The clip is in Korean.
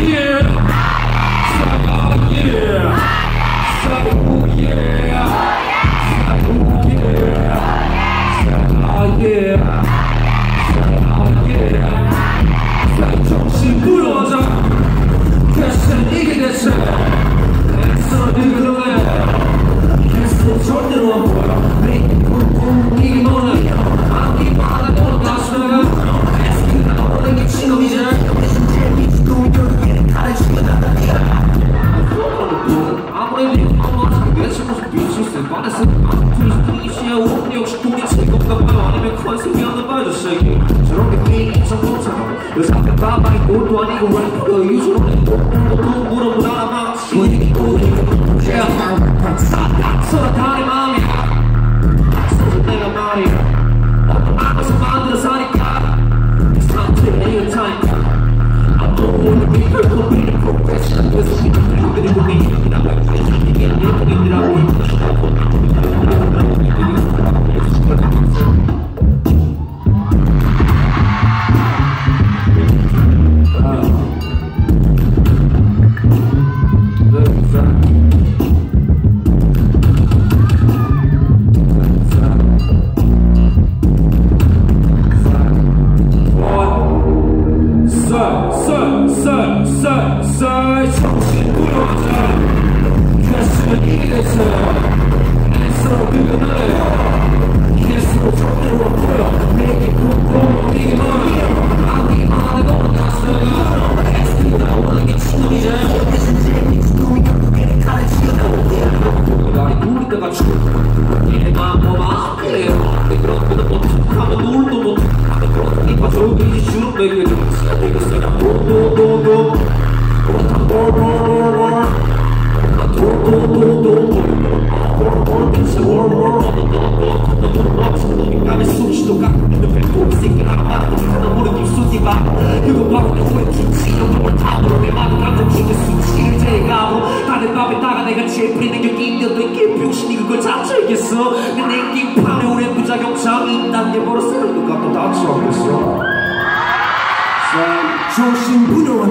here. 말해서 트위스트이시야 옷 역시 돈이 제건가 봐요 아니면 컨셉이었나 봐요 저기 저런 느낌 엄청 못하고 여자가 따방이 꼴도 아니고 왜 그거 유저래 너도 물어보라 막 지니 꼬리 서로 다른 마음이 서로 내가 말이야 알아서 만들어 사니까 It's not taking your time I don't wanna be your company professional This is me, you 塞塞，重新规划着，全是你的车。 조심부려운